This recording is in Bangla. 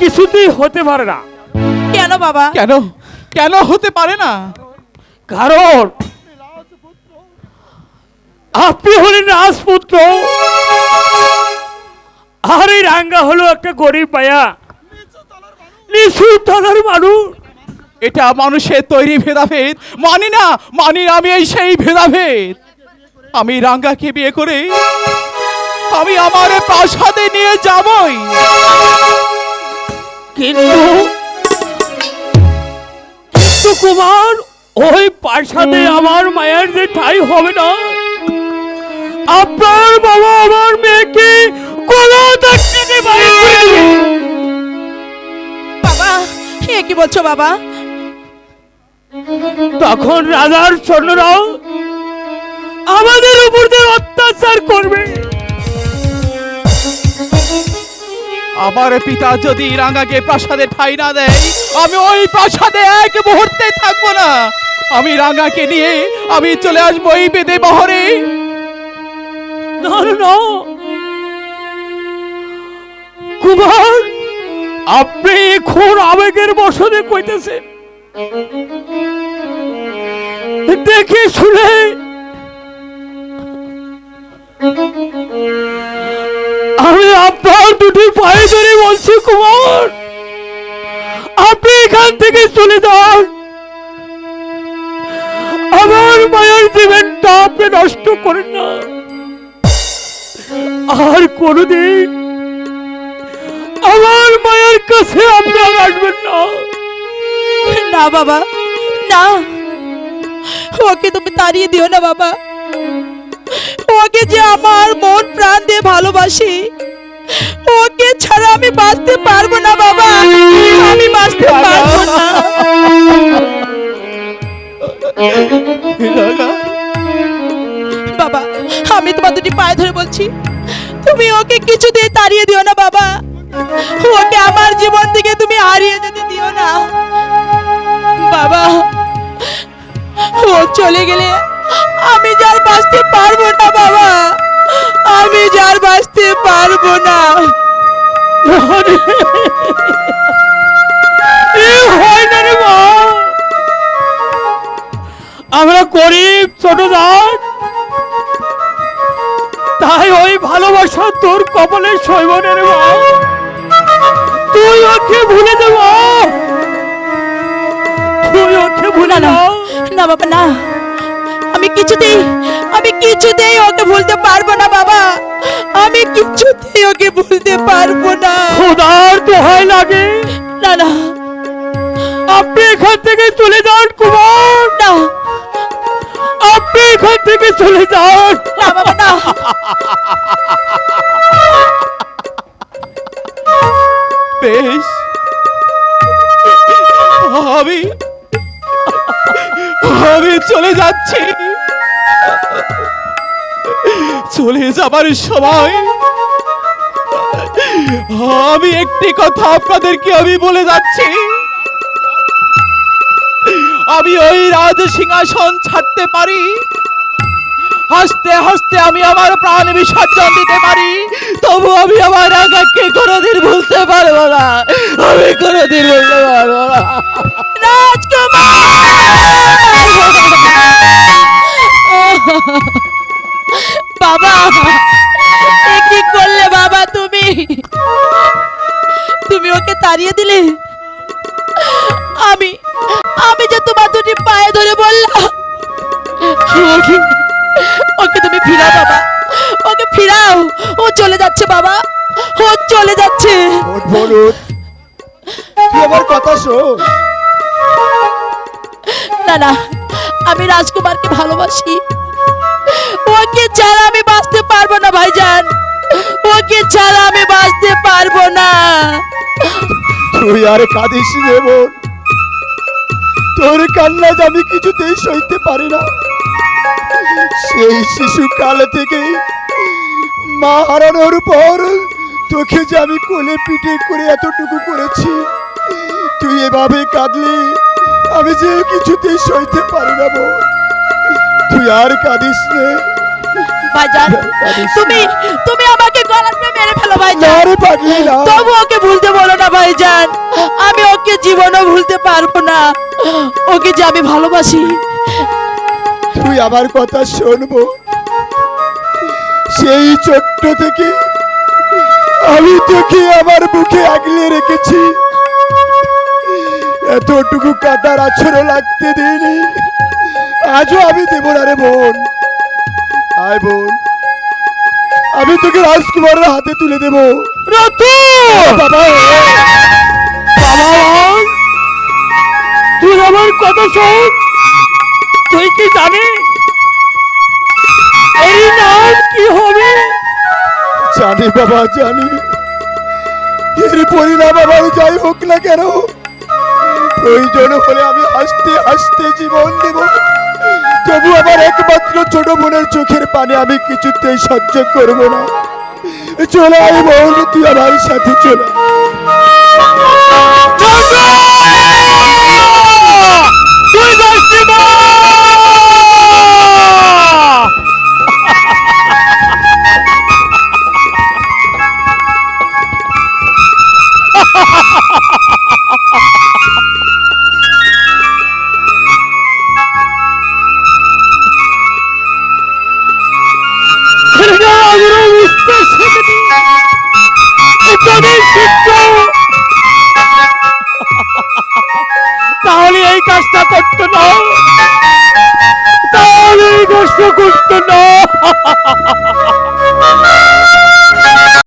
কিছুতেই হতে পারে না। কেন বাবা? কেন? কেন হতে পারে না? কারণ আপনি হলেন রাজপুত্র। আর এই রাঙ্গা হলো একটা গরিব পায়া নিচু তলার মানুষ। এটা মানুষের তৈরি ভেদাভেদ। মানি না মানি না আমি এই সেই ভেদাভেদ। আমি রাঙ্গাকে বিয়ে করে আমি আমার প্রাসাদে নিয়ে যাবই। কিন্তু কিন্তু কুমার ওই প্রাসাদে আমার মায়ের যে ঠাই হবে না আপনার বাবা আমার মেয়েকে কোনো বাইরে করে বাবা এ কি বলছো বাবা? তখন রাজার সৈন্যরাও আমাদের উপর দিয়ে অত্যাচার করবে আমার পিতা যদি রাঙাকে প্রাসাদে ঠাই না দেয়, আমি ওই প্রাসাদে এক মুহূর্তে থাকব না। আমি রাঙাকে নিয়ে আমি চলে আসব এই বেদে বহরে। কুমার, আপনি এখন আবেগের বসনে কইতেছেন। দেখে শুনে। আমি আপনার দুটি পায়ে ধরে বলছি, কুমার। আপনি এখান থেকে চলে যান। আমার মায়ের জীবনটা আপনি নষ্ট করেন না। আর কোনদিন আমার মায়ের কাছে আপনার আসবেন না। না, বাবা, না। ওকে তুমি তাড়িয়ে দিও না, বাবা। ওকে যে আমার মন প্রাণ দিয়ে ভালোবাসি ওকে ছাড়া আমি বাঁচতে পারব না, বাবা। আমি বাঁচতে পারব বাবা, আমি তোমার দুটি পায়ে ধরে বলছি, তুমি ওকে কিছু দিয়ে তাড়িয়ে দিও না, বাবা। ওকে আমার জীবন থেকে তুমি হারিয়ে যেতে দিও না। বাবা, ও চলে গেলে আমি যার বাঁচতে পারব না, বাবা। আমি যার বাঁচতে পারব না। আমরা গরিব ছোট দাস তাই ওই ভালোবাসা তোর কপালে সইব না রে তুই ওকে ভুলে দেব তুই ওকে ভুলে না না বাবা না। আমি কিছুতেই আমি কিছুতেই ওকে ভুলতে পারব না বাবা। আমি কিছুতেই ওকে ভুলতে পারব না। খোদার দোহাই লাগে। না না। আপনি এখান থেকে চলে যান কুমার। না। আপনি এখান থেকে চলে যান। না বাবা না। আমি চলে যাচ্ছি। চলে যাবার সময় আমি একটি কথা আপনাদেরকে আমি বলে যাচ্ছি। আমি ওই রাজ সিংহাসন ছাড়তে পারি। হাসতে হাসতে আমি আমার প্রাণ বিসর্জন দিতে পারি। তবু আমি আমার আগাকে কোনোদিন ভুলতে পারব না। আমি কোনোদিন ভুলতে পারব না। তুমি ওকে তাড়িয়ে দিলে? আমি আমি যে তোমার দুটি পায়ে ধরে বললাম। ওকে তুমি ফিরাও বাবা। ওকে ফিরাও। ও চলে যাচ্ছে বাবা। ও চলে যাচ্ছে। তুই আমার কথা শোন। না না আমি রাজকুমারকে ভালোবাসি। ছাড়া আমি বাঁচতে পারব না। তুই আর কাঁদিস রে বোন। তোর কান্না আমি কিছুতেই সইতে পারি না। সেই শিশু কাল থেকে মা হারানোর পর তোকে যে আমি কোলে পিঠে করে এতটুকু করেছি তুই এভাবে কাঁদলে আমি যে কিছুতেই সইতে পারি না বোন। তুই আর কাঁদিস রে তুমি তুমি আমাকে গলাটা মেরে ফেলো ভাইজান। রে পাগলি না তবু ওকে ভুলতে বলো না ভাইজান। আমি ওকে জীবনও ভুলতে পারব না। ওকে যে আমি ভালোবাসি। তুই আমার কথা শুনব। সেই ছোট্ট থেকে আমি তোকে আমার বুকে আগলে রেখেছি। এতটুকু কাটার আছরও লাগতে দিইনি আজও আমি দেব না রে বোন। আয় বোন। আমি তোকে রাজকুমারের হাতে তুলে দেব। বাবা! তুই আমার কথা শোন। তুই কি জানিস? এই নাম কি হবে? জানি বাবা জানি। এর পরিণাম আমার যাই হোক না কেন প্রয়োজন হলে আমি হাসতে হাসতে জীবন দেব। আমার একমাত্র ছোট বোনের চোখের পানি আমি কিছুতেই সহ্য করব না। চলে আই বোন তুই আমার সাথে চলে। না